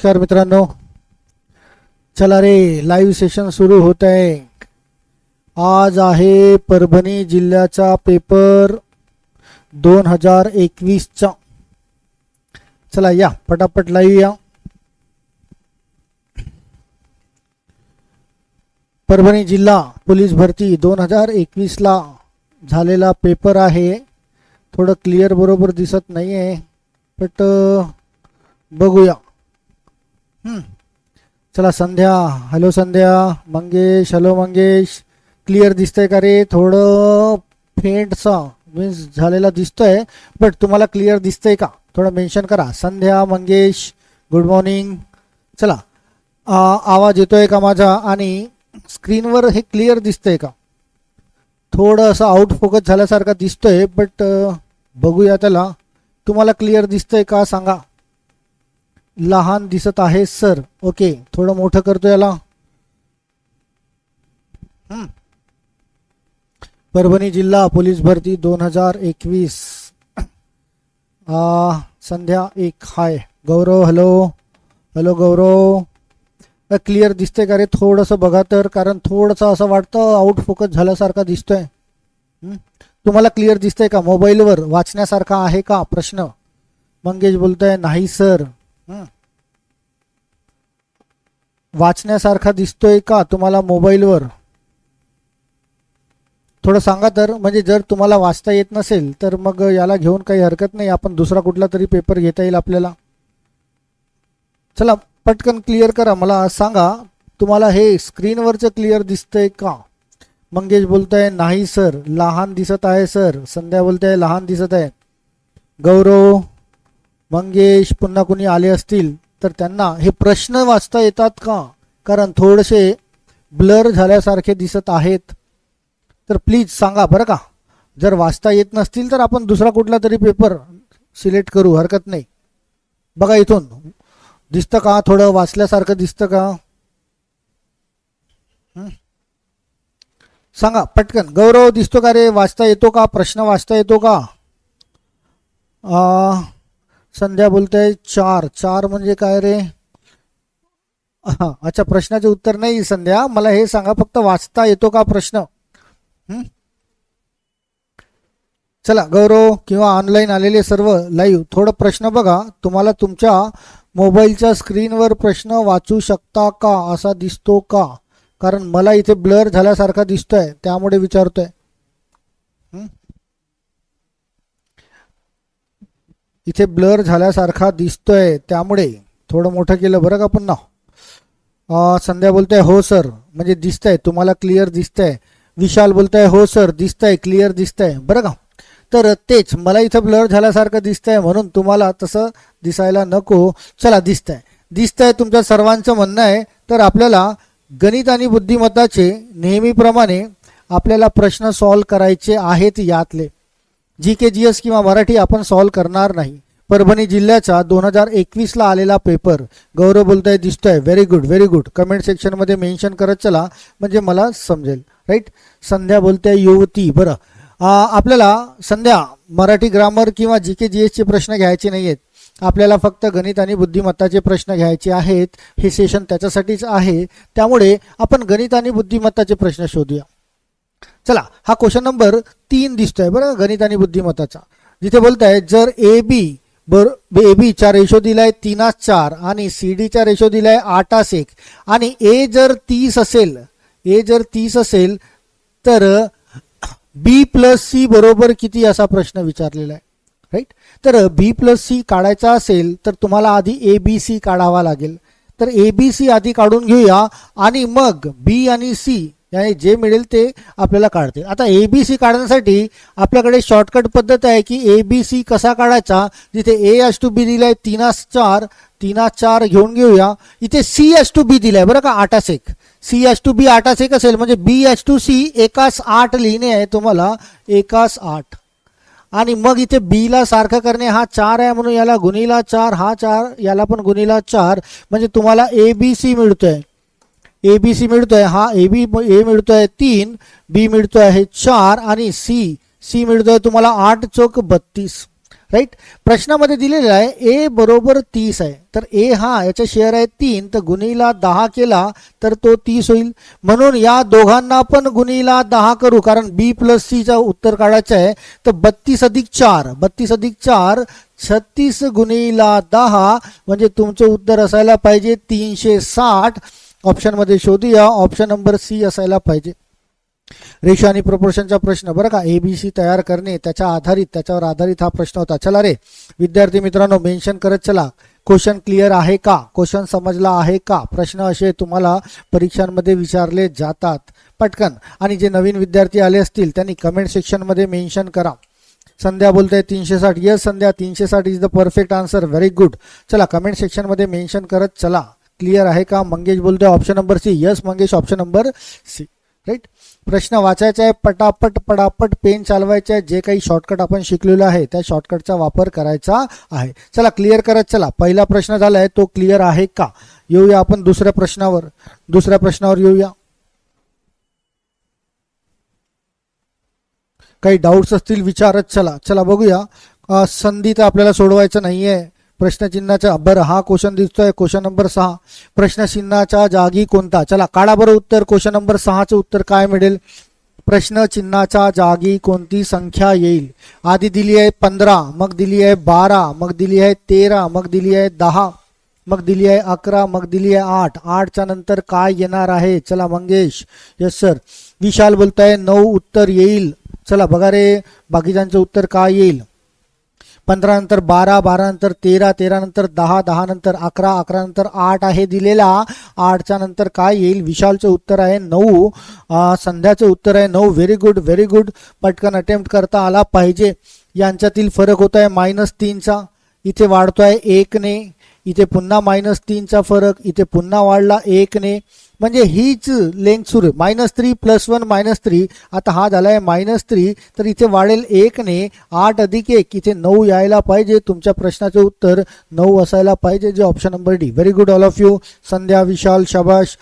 नमस्कार मित्रांनो। चला रे लाईव्ह सेशन सुरू होत आहे. आज आहे परभणी जिल्ह्याचा पेपर दोन हज़ार एकवीसचा. चला या, पटापट लाईव्ह या परभणी जिल्हा पोलीस भरती दोन हज़ार एकवीसला झालेला पेपर आहे. थोडं क्लिअर बरोबर दिसत नाही बट बघूया. चला Sandhya. Hello Sandhya. Mangesh. Hello Mangesh. Clear दिसतंय का रे? थोडं फेंटसा मीन्स झालेला दिसतोय बट तुम्हाला क्लिअर दिसतंय का? थोडं मेन्शन करा. संध्या मंगेश गुड मॉर्निंग चला. आ, आवाज येतोय का माझा? आणि स्क्रीनवर हे क्लिअर दिसतंय का? थोडं असं आउट फोकस झाल्यासारखा दिसतोय बट बघूया त्याला. तुम्हाला क्लिअर दिसतंय का? सांगा. लहान दिसत आहे, सर. ओके, थोडं मोठं करतो याला. परभणी जिल्हा पोलीस भरती दोन हज़ार एकवीस. संध्या एक. Hi. Gaurav, hello. Hello, Gaurav. Clear दिसतंय का रे? थोडंसं बघा तर, कारण थोडंसं असं वाटतं आउट फोकस झाल्यासारखा दिसतोय. तुम्हाला क्लिअर दिसतंय का? मोबाईलवर वाचण्यासारखा आहे का? प्रश्न. मंगेश बोलतोय, नाही, सर. वाचण्यासारखा दिसतोय का तुम्हाला मोबाईलवर? थोडं सांगा तर म्हणजे जर तुम्हाला वाचता येत नसेल तर मग याला घेऊन काही हरकत नाही. आपण दुसरा कुठला तरी पेपर घेता येईल आपल्याला. चला पटकन क्लिअर करा. मला सांगा तुम्हाला हे स्क्रीनवरचं क्लिअर दिसतंय का? मंगेश बोलतोय नाही सर. लहान दिसत आहे सर. संध्या बोलताय लहान दिसत आहे. गौरव मंगेश पुन्हा कोणी आले असतील तर त्यांना हे प्रश्न वाचता येतात का? कारण थोडेसे ब्लर झाल्यासारखे दिसत आहेत. तर प्लीज सांगा बरं का. जर वाचता येत नसतील तर आपण दुसरा कुठला तरी पेपर सिलेक्ट करू हरकत नाही. बघा इथून. दिसतं का? थोडं वाचल्यासारखं दिसतं का? सांगा पटकन. गौरव दिसतो का रे? वाचता येतो का? प्रश्न वाचता येतो का? आ, संध्या बोलते चार. चार म्हणजे काय रे? हा अच्छा प्रश्नाचे उत्तर नाही संध्या. मला हे सांगा फक्त वाचता येतो का प्रश्न? चला गौरव किंवा ऑनलाईन आलेले सर्व लाईव्ह थोडं प्रश्न बघा. तुम्हाला तुमच्या मोबाईलच्या स्क्रीनवर प्रश्न वाचू शकता का? असा दिसतो का? कारण मला इथे ब्लर झाल्यासारखा दिसतोय. त्यामुळे विचारतोय हं? इथे ब्लर झाल्यासारखा दिसतोय. त्यामुळे थोडं मोठं केलं बरं का पुन्हा अं, संध्या बोलतोय हो सर. म्हणजे दिसतंय तुम्हाला क्लिअर दिसतंय. विशाल बोलतोय हो सर दिसतंय क्लिअर दिसतंय. बरं का? तर तेच मला इथं ब्लर झाल्यासारखं दिसतंय म्हणून तुम्हाला तसं दिसायला नको. चला दिसतंय. दिसतंय तुमच्या सर्वांचं म्हणणं आहे तर आपल्याला गणित आणि बुद्धिमत्ताचे नेहमीप्रमाणे आपल्याला प्रश्न सॉल्व करायचे आहेत यातले. जी के जी एस किंवा मराठी आपण सॉल्व करणार नाही. परभणी जिल्ह्याचा दोन हजार एकवीसला आलेला पेपर गौरव बोलताय दिसतोय. Very good very good comment सेक्शनमध्ये मेन्शन करत चला म्हणजे मला समजेल. राईट संध्या बोलते युवती. बरं. आपल्याला संध्या मराठी ग्रामर किंवा जी के जी एसचे प्रश्न घ्यायचे नाही आहेत आपल्याला फक्त गणित आणि बुद्धिमत्ताचे प्रश्न घ्यायचे आहेत. हे सेशन त्याच्यासाठीच आहे. त्यामुळे आपण गणित आणि बुद्धिमत्ताचे प्रश्न शोधूया. चला हा क्वेश्चन नंबर तीन दिसतोय बरं गणित आणि बुद्धिमत्ताचा. जिथे बोलताय जर ए बी बर ए बीचा रेशो दिलाय तीनास चार आणि सी डीचा रेशो दिलाय आठास एक आणि ए जर तीस असेल ए जर तीस असेल तर बी प्लस सी बरोबर किती असा प्रश्न विचारलेला आहे? राईट तर बी प्लस सी काढायचा असेल तर तुम्हाला आधी ए बी सी काढावा लागेल. तर ए बी सी आधी काढून घेऊया आणि मग बी आणि सी याने जे मिळेल ते आपल्याला काढते आता ए बी सी काढण्यासाठी आपल्याकडे शॉर्टकट पद्धत आहे की ए बी सी कसा काढायचा? जिथे ए एस टू बी दिलाय तीनास चार तीनास चार घेऊन घेऊया. इथे सी एस टू बी दिलाय बरं का? आठास एक. सी एस टू बी आठास एक असेल म्हणजे बी एस टू सी एकास आठ लिहिणे आहे तुम्हाला एकास आठ. आणि मग इथे बीला सारखं करणे हा चार आहे म्हणून याला गुणीला चार हा चार याला पण गुणीला चार म्हणजे तुम्हाला ए बी सी मिळतोय. ए बी सी मिळतो आहे हा ए बी ए मिळतो आहे तीन बी मिळतो आहे चार आणि सी. सी मिळतो आहे तुम्हाला आठ चौक बत्तीस. राईट प्रश्नामध्ये दिलेलं आहे ए बरोबर तीस आहे. तर ए हा याचा शेअर आहे तीन. तर गुणीला दहा केला तर तो तीस होईल. म्हणून या दोघांना पण गुणीला दहा करू कारण बी प्लस सीचा उत्तर काढायचं आहे. तर बत्तीस अधिक चार बत्तीस अधिक चार छत्तीस गुणीला दहा. म्हणजे तुमचं उत्तर असायला पाहिजे तीनशे साठ. ऑप्शनमध्ये शोधूया. ऑप्शन नंबर सी असायला पाहिजे. रेशो आणि प्रपोर्शनचा प्रश्न. बरं का ए बी सी तयार करणे त्याच्या आधारित त्याच्यावर आधारित हा प्रश्न होता. चला रे. विद्यार्थी मित्रांनो मेन्शन करत चला. क्वेश्चन क्लिअर आहे का? क्वेश्चन समजला आहे का? प्रश्न असे तुम्हाला परीक्षांमध्ये विचारले जातात. पटकन. आणि जे नवीन विद्यार्थी आले असतील त्यांनी कमेंट सेक्शनमध्ये मेन्शन करा. संध्या बोलते तीनशे साठ यस संध्या. तीनशे साठ is the perfect answer very good चला कमेंट सेक्शनमध्ये मेन्शन करत चला. क्लिअर आहे का? मंगेश बोलतोय option number C yes Mangesh option number C right प्रश्न वाचायचा आहे पटापट पटापट पेन चालवायचे आहे. जे काही शॉर्टकट आपण शिकलेलो आहे त्या शॉर्टकटचा वापर करायचा आहे. चला क्लिअर करत चला. पहिला प्रश्न झाला आहे तो क्लिअर आहे का? येऊया आपण दुसऱ्या प्रश्नावर. दुसऱ्या प्रश्नावर येऊया. काही डाऊट्स असतील विचारत चला. चला बघूया. संधी तर आपल्याला सोडवायचं नाहीये. प्रश्नचिन्हाच्या बरं हा, क्वेश्चन दिसतोय, क्वेश्चन नंबर सहा. प्रश्नचिन्हाच्या जागी कोणता? चला, काढा बरं उत्तर. क्वेश्चन नंबर सहा सहाचं उत्तर काय मिळेल? प्रश्नचिन्हाच्या जागी कोणती संख्या येईल? आधी दिली आहे पंधरा, मग दिली आहे बारा, मग दिली आहे तेरा, मग दिली आहे दहा, मग दिली आहे अकरा, मग दिली आहे आठ. आठच्या नंतर काय येणार आहे? चला, मंगेश. यस सर विशाल बोलताय, नऊ उत्तर येईल. चला, बघा रे, बाकीच्यांचं उत्तर काय येईल? पंधरा नंतर बारा बारा नंतर तेरा तेरा नंतर दहा दहा नंतर अकरा अकरा नंतर आठ आहे दिलेला. आठच्या नंतर काय येईल? विशालचं उत्तर आहे नऊ. संध्याचं उत्तर आहे नऊ. व्हेरी गुड व्हेरी गुड पटकन अटेम्प्ट करता आला पाहिजे. यांच्यातील फरक होत आहे मायनस तीनचा. इथे वाढतो आहे एकने. इथे पुन्हा मायनस तीनचा फरक इथे पुन्हा वाढला एकने म्हणजे हीच लेंथ सुरू minus three plus one minus three आता हा झाला आहे मायनस थ्री तर इथे वाढेल एकने आठ अधिक एक. इथे नऊ यायला पाहिजे. तुमच्या प्रश्नाचे उत्तर नऊ असायला पाहिजे. जे option number D very good all of you Sandhya Vishal शबाश.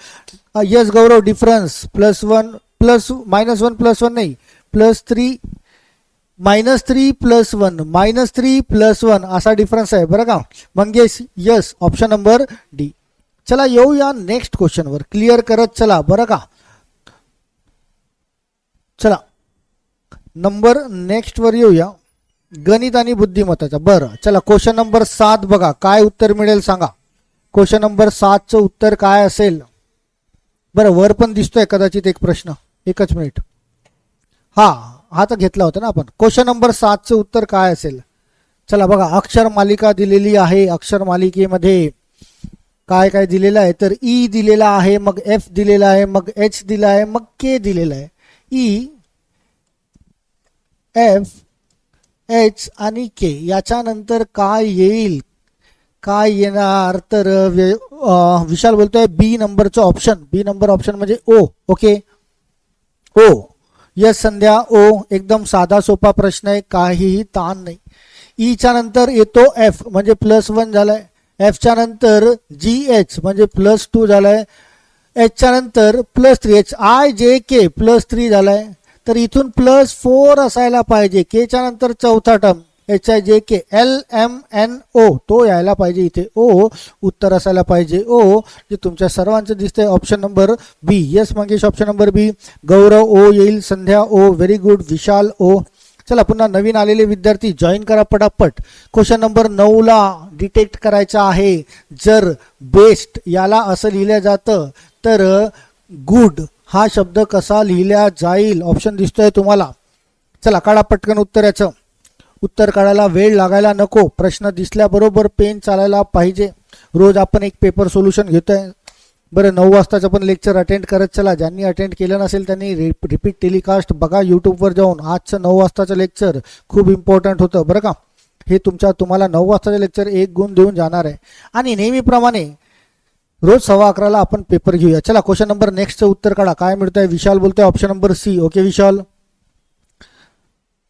Yes Gaurav difference plus one plus minus one plus one नाही. Plus three minus three plus one minus three plus one असा डिफरन्स आहे बरं का? Mangesh yes option number D चला येऊया next क्वेश्चनवर clear करत चला बरं का? चला नंबर नेक्स्टवर येऊया. गणित आणि बुद्धिमत्ताचा. बरं चला क्वेश्चन नंबर सात बघा. काय उत्तर मिळेल सांगा? क्वेश्चन नंबर सातचं उत्तर काय असेल? बरं वर पण दिसतोय कदाचित एक प्रश्न. एकच मिनिट. हा हा तर घेतला होता ना आपण. क्वेश्चन नंबर सातचं उत्तर काय असेल? चला बघा अक्षर मालिका दिलेली आहे. अक्षर मालिकेमध्ये काय काय दिलेलं आहे? तर ई दिलेला आहे मग एफ दिलेला आहे मग एच दिला आहे मग के दिलेला आहे. ई एफ एच आणि के याच्यानंतर काय येईल? काय येणार? तर विशाल बोलतोय बी नंबरचं ऑप्शन बी नंबर ऑप्शन म्हणजे ओ ओके ओ यस संध्या ओ एकदम साधा सोपा प्रश्न आहे काहीही ताण नाही. ईच्या नंतर येतो एफ म्हणजे प्लस वन झालाय. एफच्या नंतर जी एच म्हणजे प्लस टू झालाय. एचच्या नंतर plus three H I J K plus three झालाय. तर इथून प्लस फोर असायला पाहिजे. केच्या नंतर चौथा term. H I J K L M N O तो यायला पाहिजे इथे. ओ उत्तर असायला पाहिजे. ओ जे तुमच्या सर्वांचं दिसतंय option number B yes Mangesh option number B Gaurav O येईल. Sandhya O. Very good Vishal O. चला पुन्हा नवीन आलेले विद्यार्थी जॉईन करा पटापट. क्वेश्चन नंबर नऊला डिटेक्ट करायचा आहे. जर बेस्ट याला असं लिहिलं जातं तर गुड हा शब्द कसा लिहिला जाईल? ऑप्शन दिसतोय तुम्हाला. चला काढा पटकन उत्तर याचं उत्तर काढायला वेळ लागायला नको. प्रश्न दिसल्याबरोबर पेन चालायला पाहिजे. रोज आपण एक पेपर सोल्युशन घेतोय. बरं नऊ वाजताचं पण लेक्चर अटेंड करत चला. ज्यांनी अटेंड केलं नसेल त्यांनी रिपीट टेलिकास्ट बघा यूट्यूबवर जाऊन. आजचं नऊ वाजताचं लेक्चर खूप इम्पॉर्टंट होतं बरं का? हे तुमच्या तुम्हाला नऊ वाजताचं लेक्चर एक गुण देऊन जाणार आहे. आणि नेहमीप्रमाणे रोज सव्वा अकराला आपण पेपर घेऊया. चला क्वेश्चन नंबर नेक्स्टचं उत्तर काढा. काय मिळतंय? विशाल बोलतोय. Option number C okay Vishal?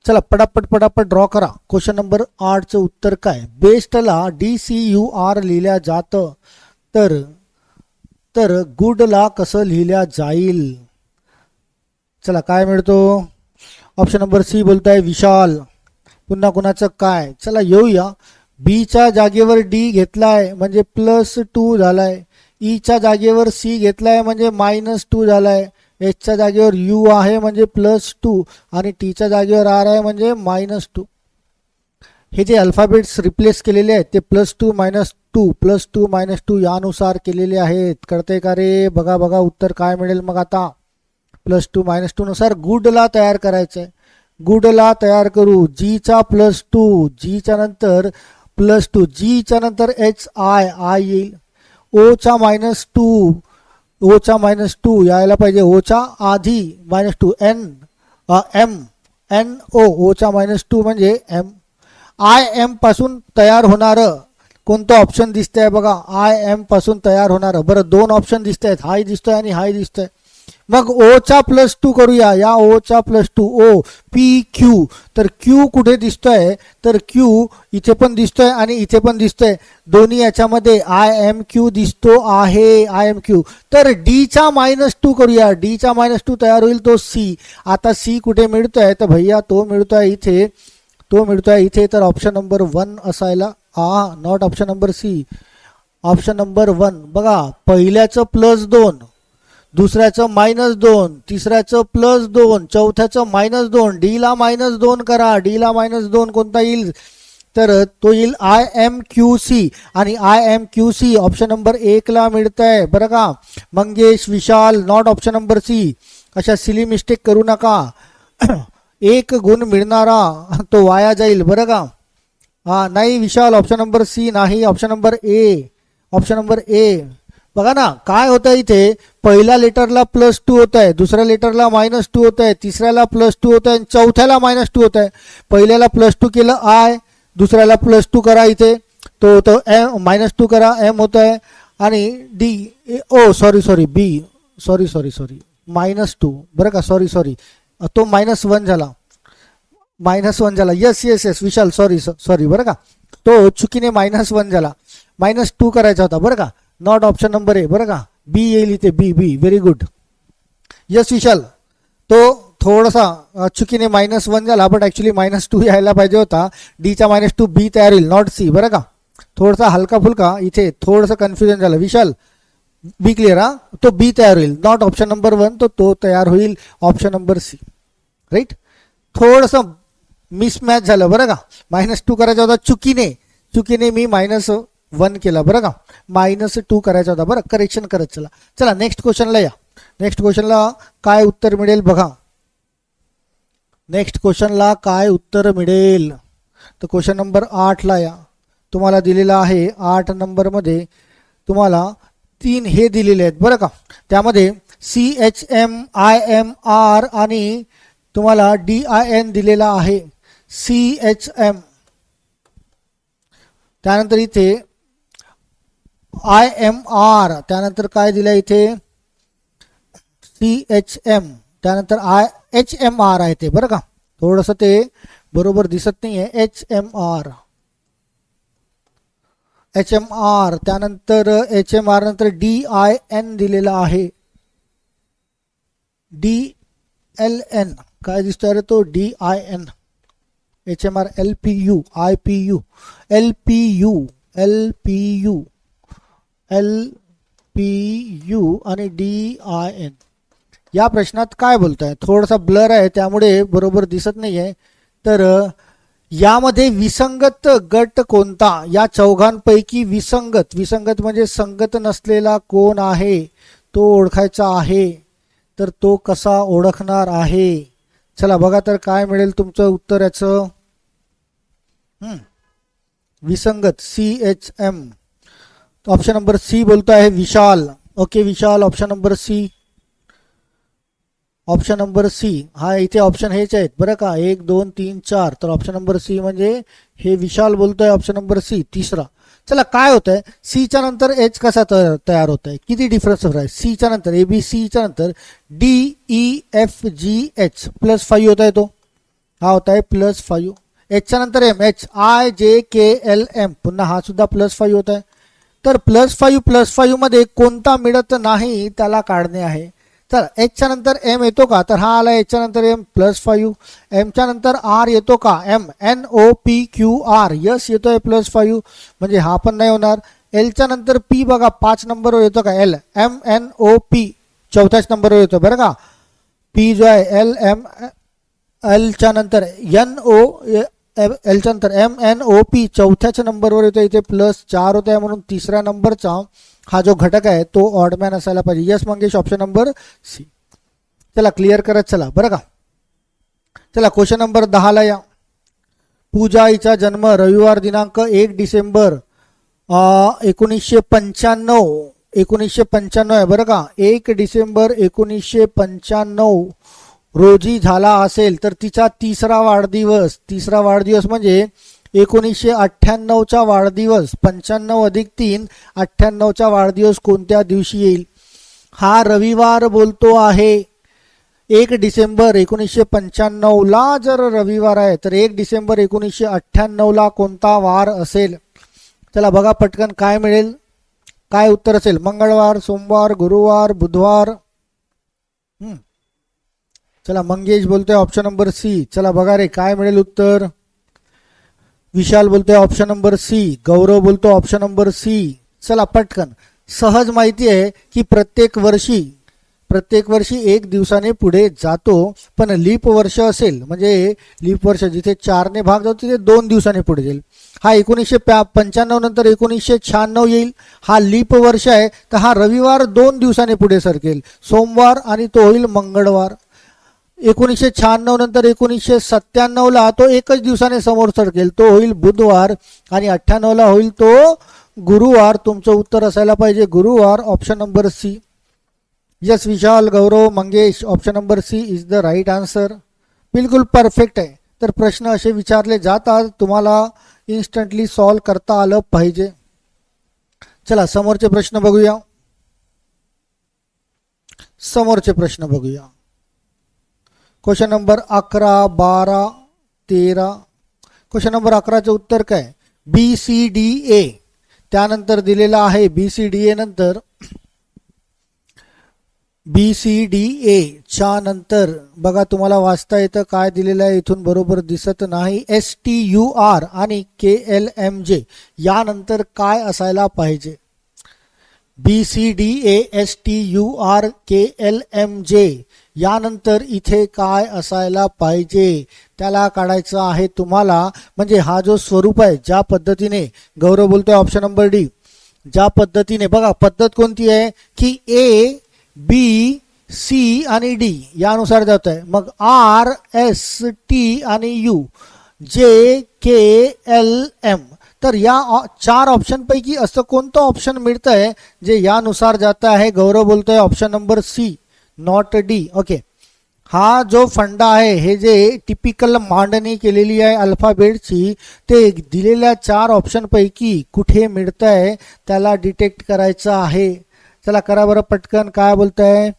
चला, पटापट पटापट ड्रॉ करा. क्वेश्चन नंबर आठचं उत्तर काय? बेस्टला डी सी यू आर लिहिल्या जातं, तर तर गुडला कसं लिहिल्या जाईल? चला, काय मिळतो? ऑप्शन नंबर सी बोलताय विशाल. पुन्हा कुणाचं काय? चला, येऊया. बीच्या जागेवर डी घेतलाय, म्हणजे प्लस टू झालाय. ईच्या जागेवर सी घेतलाय, म्हणजे मायनस टू झालाय. एचच्या जागेवर यू आहे म्हणजे प्लस टू आणि टीच्या जागेवर आर आहे म्हणजे मायनस टू हे जे अल्फाबेट्स रिप्लेस केलेले आहेत ते plus two minus two plus two minus two यानुसार केलेले आहेत. कळते का रे? बघा बघा उत्तर काय मिळेल मग आता? प्लस टू मायनस टू नुसार गुडला तयार करायचं आहे गुडला तयार करू. जीचा प्लस टू जीच्या नंतर प्लस टू जीच्या नंतर एच आय आय येईल. ओचा मायनस टू ओचा मायनस टू यायला पाहिजे. ओचा आधी minus two N M N O Ocha minus two म्हणजे एम आय एमपासून तयार होणारं कोणतं ऑप्शन दिसतंय बघा. आय एमपासून तयार होणारं. बरं दोन ऑप्शन दिसत आहेत हाय दिसतोय आणि हाय दिसतंय. मग ओचा प्लस टू करूया. या Ocha plus two O P Q तर क्यू कुठे दिसतोय? तर क्यू इथे पण दिसतोय आणि इथे पण दिसतोय. दोन्ही याच्यामध्ये आय एम क्यू दिसतो आहे. आय एम क्यू तर डीचा मायनस टू करूया. डीचा मायनस टू तयार होईल तो सी आता सी कुठे मिळतोय? तर भैया तो मिळतोय इथे. तो मिळतोय इथे. तर ऑप्शन नंबर वन असायला. हा not option number C option number one बघा पहिल्याचं प्लस दोन. दुसऱ्याचं मायनस दोन तिसऱ्याचं प्लस दोन चौथ्याचं मायनस दोन डीला मायनस दोन करा. डीला मायनस दोन कोणता येईल? तर तो येईल आय एम क्यू सी आणि I M Q C option number एकला मिळत आहे बरं का? Mangesh Vishal not option number C अशा सिली मिस्टेक करू नका. एक गुण मिळणारा तो वाया जाईल. बरं का? हा नाही विशाल ऑप्शन नंबर सी नाही. Option number A option number A बघा ना काय होतं इथे? पहिल्या लेटरला प्लस टू होत आहे दुसऱ्या लेटरला मायनस टू होत आहे तिसऱ्याला प्लस टू होत आहे आणि चौथ्याला मायनस टू होत आहे पहिल्याला प्लस टू केलं आय दुसऱ्याला प्लस टू करा इथे. तो होतो एम मायनस टू करा एम होत आहे आणि D O sorry sorry B sorry sorry sorry minus two बरं का? सॉरी सॉरी तो मायनस वन झाला. मायनस वन झाला. Yes yes yes Vishal sorry sorry बरं का? तो चुकीने मायनस वन झाला. मायनस टू करायचा होता बरं का? नॉट ऑप्शन नंबर ए बरं का? बी येईल इथे B B very good yes Vishal तो थोडासा चुकीने मायनस वन झाला बट ॲक्च्युली मायनस टू यायला पाहिजे होता. डीचा मायनस टू बी तयार होईल नॉट सी बरं का? थोडासा हलका फुलका इथे थोडंसं कन्फ्युजन झालं. विशाल बी क्लिअर हा? तो बी तयार होईल नॉट ऑप्शन नंबर वन तो तो तयार होईल ऑप्शन नंबर सी राईट थोडंसं मिसमॅच झालं बरं का? मायनस टू करायचा होता चुकीने. चुकीने मी मायनस वन केला. बरं का? मायनस टू करायचा होता. बरं करेक्शन करत चला. चला नेक्स्ट क्वेश्चनला या. नेक्स्ट क्वेश्चनला काय उत्तर मिळेल बघा. नेक्स्ट क्वेश्चनला काय उत्तर मिळेल? तर क्वेश्चन नंबर आठला या. तुम्हाला दिलेला आहे आठ नंबरमध्ये तुम्हाला तीन हे दिलेले आहेत. बरं का? त्यामध्ये C H M I M R आणि तुम्हाला डी आय एन दिलेला आहे. सी एच एम त्यानंतर इथे आय एम आर त्यानंतर काय दिलं इथे? सी एच एम त्यानंतर आय एच एम आर आहे ते बरं का? थोडंसं ते बरोबर दिसत नाही आहे H M R. H M R त्यानंतर एच एम आर नंतर डी आय एन दिलेला आहे. डी एल एन काय दिसतोय? अरे तो D I N. H M R L P U I P U L P U L P U. L P U आणि D I N या प्रश्नात काय बोलताय? थोडासा ब्लर आहे त्यामुळे बरोबर दिसत नाही आहे तर यामध्ये विसंगत गट कोणता? या चौघांपैकी विसंगत विसंगत म्हणजे संगत नसलेला कोण आहे? तो ओळखायचा आहे. तर तो कसा ओळखणार आहे? चला बघा तर काय मिळेल तुमचं उत्तर याचं विसंगत C H M option number C बोलतो है Vishal. Okay Vishal option number C option number C हा, इथे ऑप्शन हेच आहेत. बरं का, एक, दोन, तीन, चार. तर ऑप्शन नंबर सी म्हणजे हे विशाल बोलतोय ऑप्शन नंबर सी तिसरा. चला, काय होत आहे सीच्या नंतर एच कसा तयार होत आहे किती डिफरन्स होत आहे सीच्या नंतर ए बी सीच्या नंतर D E F G H plus five होत आहे तो. हा होता आहे प्लस फाईव्ह एचच्या नंतर M H I J K L M पुन्हा हा सुद्धा प्लस फाईव्ह होत आहे तर प्लस फाईव्ह प्लस फाईव्हमध्ये कोणता मिळत नाही त्याला काढणे आहे. तर एचच्या नंतर एम येतो का? तर हा आला एचच्या नंतर एम प्लस फाईव्ह एमच्या नंतर आर येतो का? M N O P Q R yes येतोय प्लस फाईव्ह म्हणजे हा पण नाही होणार. एलच्या नंतर पी बघा पाच नंबरवर येतो का? L M N O P चौथ्याच नंबरवर येतो बरं का? पी जो आहे एल एम एलच्या नंतर एन ओ एलच्या नंतर एम, एन, ओ, पी चौथ्याच्या नंबरवर येतो इथे प्लस चार होत आहे म्हणून तिसऱ्या नंबरचा हा जो घटक आहे तो ऑडमॅन असायला पाहिजे. Yes Mangesh option number C चला क्लिअर करत चला, बरं का? चला क्वेश्चन नंबर दहाला या. पूजा हिचा जन्म रविवार दिनांक एक डिसेंबर एकोणीसशे पंच्याण्णव एकोणीसशे पंच्याण्णव आहे, बरं का? एक डिसेंबर एकोणीसशे पंच्याण्णव रोजी झाला असेल तर तिचा तिसरा वाढदिवस. तिसरा वाढदिवस म्हणजे एकोणीसशे अठ्ठ्याण्णवचा वाढदिवस. पंच्याण्णव अधिक तीन अठ्ठ्याण्णवचा वाढदिवस कोणत्या दिवशी येईल? हा रविवार बोलतो आहे. एक डिसेंबर एकोणीसशे पंच्याण्णवला जर रविवार आहे तर एक डिसेंबर एकोणीसशे अठ्ठ्याण्णवला कोणता वार असेल? चला बघा पटकन काय मिळेल काय उत्तर असेल. मंगळवार सोमवार गुरुवार बुधवार. हम्म. चला मंगेश बोलतोय ऑप्शन नंबर सी चला बघा रे काय मिळेल उत्तर? विशाल बोलतोय ऑप्शन नंबर सी गौरव बोलतो ऑप्शन नंबर सी चला पटकन. सहज माहिती आहे की प्रत्येक वर्षी प्रत्येक वर्षी एक दिवसाने पुढे जातो पण लीप वर्ष असेल म्हणजे लीप वर्ष जिथे चारने भाग जातो तिथे दोन दिवसाने पुढे जाईल. हा एकोणीसशे प्या पंच्याण्णव नंतर एकोणीसशे शहाण्णव येईल. हा लीप वर्ष आहे तर हा रविवार दोन दिवसाने पुढे सरकेल. सोमवार आणि तो होईल मंगळवार. एकोणीसशे शहाण्णव नंतर एकोणीसशे सत्त्याण्णवला तो एकच दिवसाने समोर सरकेल. तो होईल बुधवार आणि अठ्ठ्याण्णवला होईल तो गुरुवार. तुमचं उत्तर असायला पाहिजे. गुरुवार option number C yes Vishal Gaurav Mangesh option number C is the right answer बिलकुल परफेक्ट आहे. तर प्रश्न असे विचारले जातात तुम्हाला इन्स्टंटली सॉल्व करता आलं पाहिजे. चला समोरचे प्रश्न बघूया. समोरचे प्रश्न बघूया. क्वेश्चन नंबर अकरा बारा तेरा. क्वेश्चन नंबर अकराचं उत्तर काय? बी सी डी ए त्यानंतर दिलेलं आहे बी सी डी ए नंतर. बी सी डी ए च्या नंतर. बघा तुम्हाला वाचता येतं काय दिलेलं आहे इथून बरोबर दिसत नाही. एस टी यू आर आणि के एल एम जे यानंतर काय असायला पाहिजे? B C D A S T U R K L M J यानंतर इथे काय असायला पाहिजे त्याला काढायचं आहे तुम्हाला. म्हणजे हा जो स्वरूप आहे ज्या पद्धतीने गौरव बोलतोय ऑप्शन नंबर डी ज्या पद्धतीने बघा पद्धत कोणती आहे? की ए बी सी आणि डी यानुसार जात आहे मग आर एस टी आणि U J K L M तर या ऑ- चार ऑप्शनपैकी असं कोणतं ऑप्शन मिळतं आहे जे यानुसार जात आहे? गौरव बोलतोय option number C not D, okay. हा जो फंडा आहे, हे जे टिपिकल मांडणी केलेली आहे अल्फाबेटची ते दिलेल्या चार ऑप्शन पैकी कुठे मिळत आहे त्याला डिटेक्ट करायचं आहे. चला करा बरं पटकन, काय बोलताय?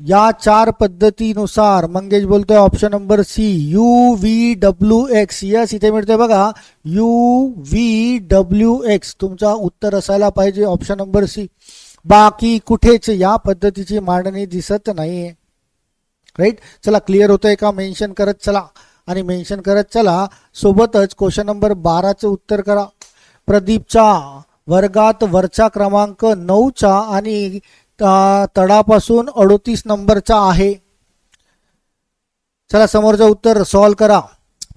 या चार पद्धतीनुसार, मंगेश बोलतोय option number C U V W X yes इथे मिळतोय बघा यू व्ही डब्ल्यू एक्स तुमचा उत्तर असायला पाहिजे ऑप्शन नंबर सी बाकी कुठेच या पद्धतीची मांडणी दिसत नाहीये. राईट चला क्लिअर होतंय का? मेन्शन करत चला. आणि मेन्शन करत चला सोबतच क्वेश्चन नंबर बाराचं उत्तर करा. प्रदीपच्या वर्गात वरचा क्रमांक नऊचा आणि तडापासून तळापासून अडोतीस नंबरचा आहे. चला समोरचं उत्तर सॉल्व करा.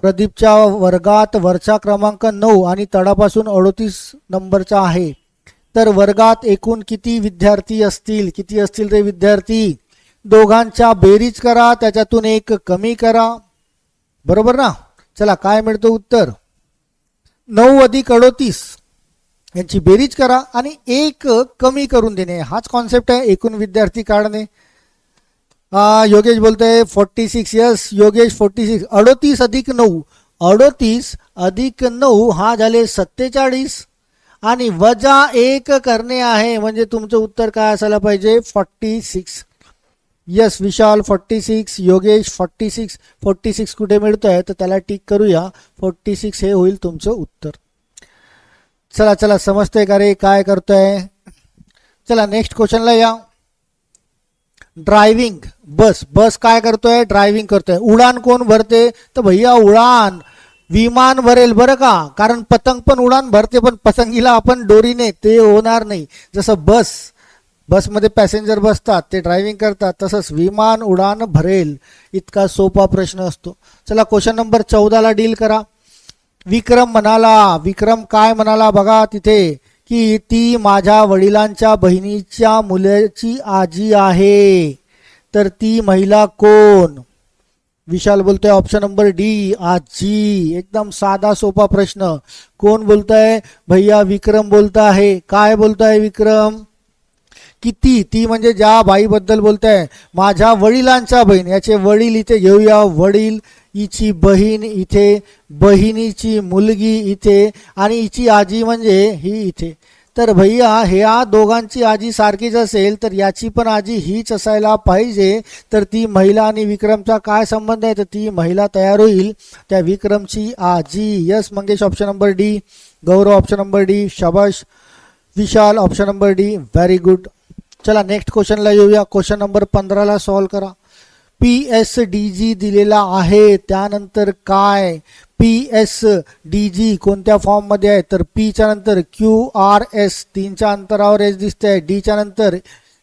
प्रदीपच्या वर्गात वरचा क्रमांक नऊ आणि तडापासून अडोतीस नंबरचा आहे. तर वर्गात एकूण किती विद्यार्थी असतील किती असतील ते विद्यार्थी? दोघांच्या बेरीज करा त्याच्यातून एक कमी करा. बरोबर ना? चला काय मिळतं उत्तर? नऊ अधिक अडोतीस. यांची बेरीज करा आणि एक कमी करून देणे. हाच कॉन्सेप्ट आहे एकूण विद्यार्थी काढणे. योगेश बोलतोय forty six yes Yogesh forty six अडोतीस अधिक नऊ. अडोतीस अधिक नऊ हा झाले सत्तेचाळीस. आणि वजा एक करणे आहे म्हणजे तुमचं उत्तर काय असायला पाहिजे? Forty six yes Vishal forty six Yogesh forty six forty six कुठे मिळतोय? तर त्याला टिक करूया. फोर्टी सिक्स हे होईल तुमचं उत्तर. चला चला समजतंय का रे? काय करतोय? चला नेक्स्ट क्वेश्चनला या. ड्रायव्हिंग बस. बस काय करतोय? ड्रायव्हिंग करतोय. उडान कोण भरते? तर भैया उडान. विमान भरेल बरं का? कारण पतंग पण उडान भरते पण पतंगीला आपण दोरीने ते होणार नाही. जसं बस बसमध्ये पॅसेंजर बसतात ते ड्रायव्हिंग करतात तसंच विमान उडान भरेल. इतका सोपा प्रश्न असतो. चला क्वेश्चन नंबर चौदाला डील करा. विक्रम म्हणाला विक्रम काय म्हणाला बघा तिथे की ती माझ्या वडिलांच्या बहिणीच्या मुलाची आजी आहे. तर ती महिला कोण? विशाल बोलतोय ऑप्शन नंबर डी आजी. एकदम साधा सोपा प्रश्न. कोण बोलताय? भैया विक्रम बोलता आहे काय बोलताय विक्रम? किती? ती म्हणजे ज्या बाईबद्दल बोलताय. माझ्या वडिलांच्या बहीण. याचे वडील इथे घेऊया. वडील हिची बहीण इथे बहिणीची मुलगी इथे आणि हिची आजी म्हणजे ही इथे. तर भैया ह्या दोघांची आजी सारखीच असेल तर याची पण आजी हीच असायला पाहिजे. तर ती महिला आणि विक्रमचा काय संबंध आहे? तर ती महिला तयार होईल. त्या विक्रमची आजी yes Mangesh option number D Gaurav option number D शबाश Vishal option number D very good चला नेक्स्ट क्वेश्चनला येऊया. क्वेश्चन नंबर पंधराला सॉल्व करा. पी एस डी जी दिलेला आहे त्यानंतर काय? पी एस डी जी कोणत्या फॉर्ममध्ये आहे? तर पीच्या नंतर क्यू आर एस तीनच्या अंतरावर एस दिसते आहे डीच्या नंतर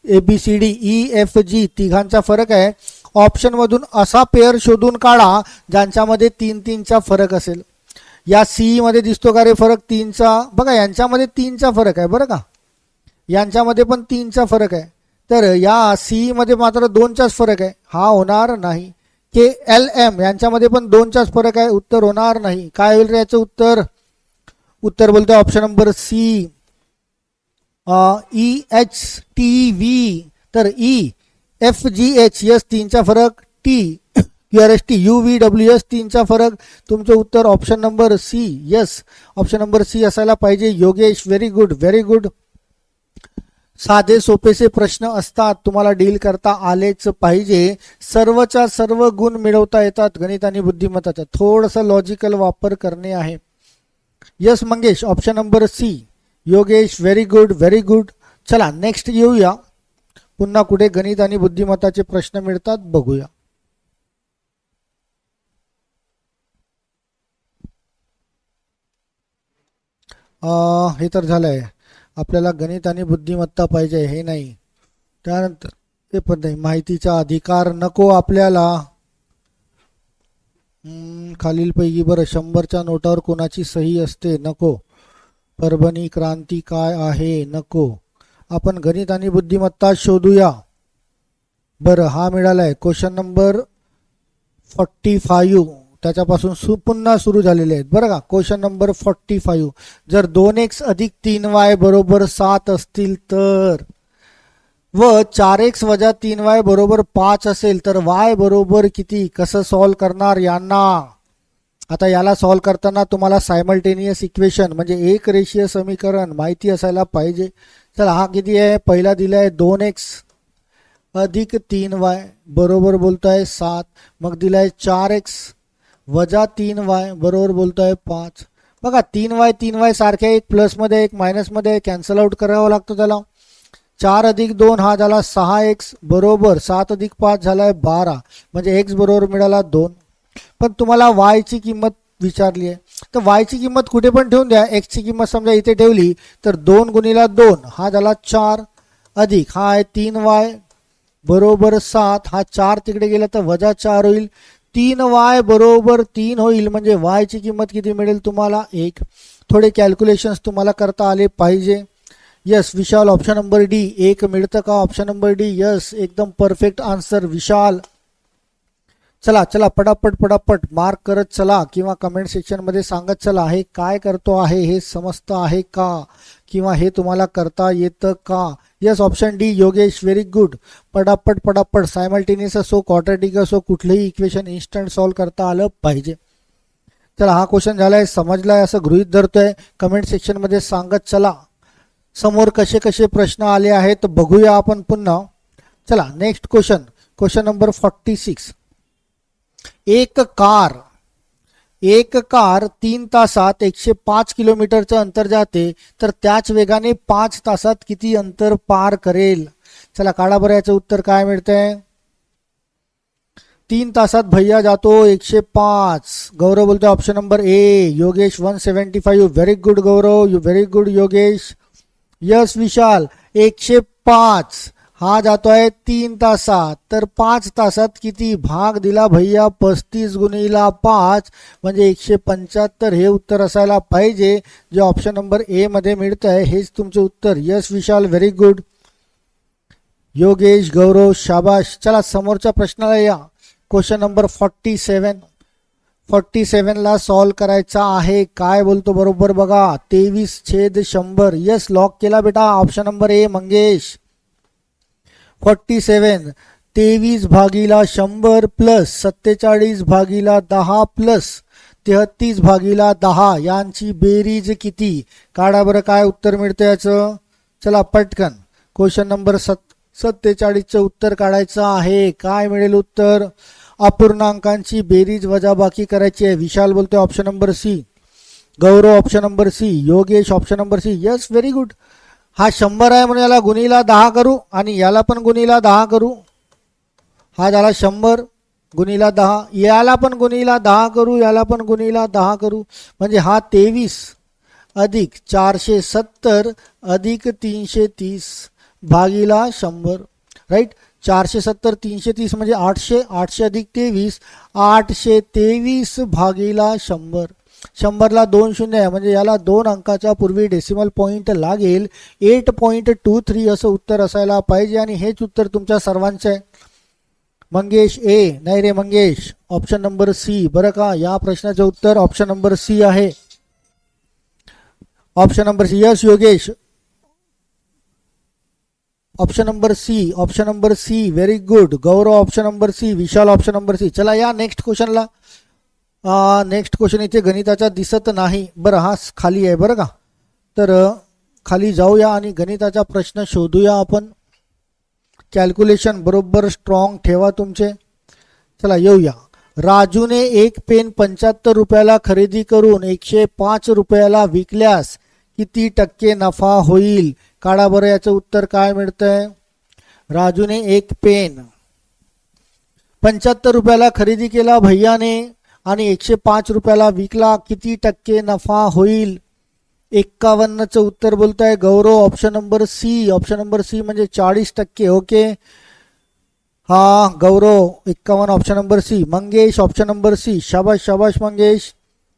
A B C D E F G तिघांचा फरक आहे. ऑप्शनमधून असा पेअर शोधून काढा ज्यांच्यामध्ये तीन तीनचा फरक असेल. या सीईमध्ये दिसतो का रे फरक? तीनचा बघा यांच्यामध्ये तीनचा फरक आहे बरं का? यांच्यामध्ये पण तीनचा फरक आहे. तर या सीमध्ये मात्र दोनचाच फरक आहे. हा होणार नाही. के एल एम यांच्यामध्ये पण दोनचाच फरक आहे. उत्तर होणार नाही. काय होईल रे याचं उत्तर? उत्तर बोलतो option number C E H T V तर E F G H yes तीनचा फरक. T Q R S T U V W S तीनचा फरक. तुमचं उत्तर option number C yes option number C असायला पाहिजे. Yogesh very good very good साधे सोपेसे प्रश्न असतात. तुम्हाला डील करता आलेच पाहिजे. सर्वच्या सर्व गुण मिळवता येतात. गणित आणि बुद्धिमत्ताचा थोडंसं लॉजिकल वापर करणे आहे. Yes Mangesh option number C Yogesh very good very good चला नेक्स्ट येऊया. पुन्हा कुठे गणित आणि बुद्धिमत्ताचे प्रश्न मिळतात बघूया. हे तर झालंय. आपल्याला गणित आणि बुद्धिमत्ता पाहिजे हे नाही. त्यानंतर ते पण नाही माहितीचा अधिकार नको आपल्याला. खालीलपैकी बरं शंभरच्या नोटावर कोणाची सही असते? नको. परभणी क्रांती काय आहे? नको. आपण गणित आणि बुद्धिमत्ता शोधूया. बरं हा मिळालाय. क्वेश्चन नंबर फॉर्टी फाईव्ह त्याच्यापासून सु पुन्हा सुरू झालेले आहेत. बरं का? क्वेश्चन नंबर फॉर्टी फाईव्ह जर दोन एक्स अधिक तीन वाय बरोबर सात असतील तर? व चार एक्स वजा तीन वाय बरोबर पाच असेल तर वाय बरोबर किती? कसं सॉल्व करणार यांना? आता याला सॉल्व करताना तुम्हाला सायमल्टेनियस इक्वेशन म्हणजे एक रेषीय समीकरण माहिती असायला पाहिजे. चला हा किती आहे? पहिला दिला आहे दोन एक्स अधिक तीन वाय बरोबर बोलतोय सात. मग दिलाय चार एक्स वजा तीन वाय बरोबर बोलतोय पाच. बघा तीन वाय तीन वाय सारखे एक प्लसमध्ये एक मायनसमध्ये कॅन्सल आउट करावं लागतं त्याला. चार अधिक दोन हा झाला सहा एक्स बरोबर सात अधिक पाच झालाय बारा. म्हणजे एक्स बरोबर मिळाला दोन. पण तुम्हाला वायची किंमत विचारली आहे. तर वायची किंमत कुठे पण ठेवून द्या. एक्सची किंमत समजा इथे ठेवली तर दोन गुणीला दोन हा झाला चार अधिक. हा आहे तीन वाय बरोबर सात. हा चार तिकडे गेला तर वजा चार होईल. तीन वाय बरोबर तीन होईल म्हणजे वायची किंमत किती मिळेल तुम्हाला? एक. थोडे कॅल्क्युलेशन्स तुम्हाला करता आले पाहिजे. Yes Vishal option number D एक मिळतं का? ऑप्शन नंबर डी यस एकदम परफेक्ट आन्सर विशाल. चला चला पटापट पटापट. मार्क करत चला किंवा कमेंट सेक्शनमध्ये सांगत चला. हे काय करतो आहे? हे समजतं आहे का? किंवा हे तुम्हाला करता येतं का? Yes option D Yogesh very good पटापट पटापट सायमल्टेनियस असो क्वाड्रेटिक असो कुठलंही इक्वेशन इन्स्टंट सॉल्व करता आलं पाहिजे. चला हा क्वेश्चन झालाय समजलाय असं गृहित धरतोय. कमेंट सेक्शनमध्ये सांगत चला. समोर कसे कसे प्रश्न आले आहेत बघूया आपण पुन्हा. चला next question question number forty six एक कार एक कार तीन तासात एकशे पाच किलोमीटरचं अंतर जाते तर त्याच वेगाने पाच तासात किती अंतर पार करेल? चला काढा बरं याचं उत्तर काय मिळतंय? तीन तासात भैया जातो एकशे पाच. गौरव बोलतो option number A Yogesh one seventy five very good Gaurav. You very good Yogesh. Yes Vishal. एकशे पाच. हा जातोय तीन तासात. तर पाच तासात किती भाग दिला भैया? पस्तीस गुणीला पाच म्हणजे एकशे पंच्याहत्तर हे उत्तर असायला पाहिजे. जे ऑप्शन नंबर एमध्ये मिळतं आहे हेच तुमचे उत्तर. Yes Vishal very good Yogesh Gaurav शाबाश. चला समोरच्या प्रश्नाला या. Question number forty seven forty सेवनला solve करायचा आहे. काय बोलतो बरोबर बघा. तेवीस छेद शंभर. यस लॉक केला बेटा. Option number A Mangesh. Forty seven तेवीस भागीला शंभर प्लस सत्तेचाळीस भागीला दहा प्लस तेहतीस भागीला दहा. यांची बेरीज किती? काढा बरं काय उत्तर मिळतं याचं? चला पटकन. क्वेश्चन नंबर सत् सत्तेचाळीसचं उत्तर काढायचं आहे. काय मिळेल उत्तर? अपूर्णांकांची बेरीज वजाबाकी करायची आहे. विशाल बोलतोय option number C Gaurav option number C Yogesh option number C yes very good हा शंभर आहे म्हणून याला गुणीला दहा करू आणि याला पण गुणीला दहा करू. हा झाला शंभर गुणीला दहा. याला पण गुणीला दहा करू याला पण गुणीला दहा करू. म्हणजे हा तेवीस अधिक चारशे सत्तर अधिक तीनशे तीस भागीला शंभर. राईट चारशे सत्तर तीनशे तीस म्हणजे आठशे आठशे अधिक तेवीस आठशे तेवीस भागीला शंभर. शंभरला दोन शून्य आहे. म्हणजे याला दोन अंकाच्या पूर्वी डेसिमल पॉईंट लागेल. एट पॉईंट टू थ्री असं उत्तर असायला पाहिजे आणि हेच उत्तर तुमच्या सर्वांचं आहे. मंगेश ए नाही रे मंगेश. ऑप्शन नंबर सी बरं का? या प्रश्नाचं उत्तर ऑप्शन नंबर सी आहे. Option number C yes Yogesh. Option number C option number C very good Gaurav option number C Vishal option number C चला या नेक्स्ट क्वेश्चनला नेक्स्ट क्वेश्चन इथे गणिताचा दिसत नाही. बरं हा खाली आहे बरं का? तर खाली जाऊया आणि गणिताचा प्रश्न शोधूया आपण. कॅल्क्युलेशन बरोबर स्ट्रॉंग ठेवा तुमचे. चला येऊया. राजूने एक पेन पंच्याहत्तर रुपयाला खरेदी करून एकशे पाच रुपयाला विकल्यास किती टक्के नफा होईल? काढा बरं याचं उत्तर काय मिळतंय? राजूने एक पेन पंच्याहत्तर रुपयाला खरेदी केला भैयाने. आणि एकशे पाच रुपयाला विकला किती टक्के नफा होईल? एक्कावन्नचं उत्तर बोलताय Gaurav. Option number C option number C म्हणजे चाळीस टक्के ओके हा गौरव. एक्कावन्न option number C Mangesh option number C शाबाश शाबाश Mangesh.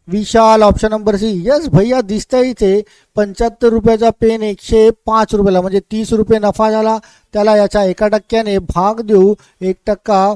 Vishal option number C yes भैया दिसतंय इथे. पंच्याहत्तर रुपयाचा पेन एकशे पाच रुपयाला म्हणजे तीस रुपये नफा झाला. त्याला याच्या एका टक्क्याने भाग देऊ. एक टक्का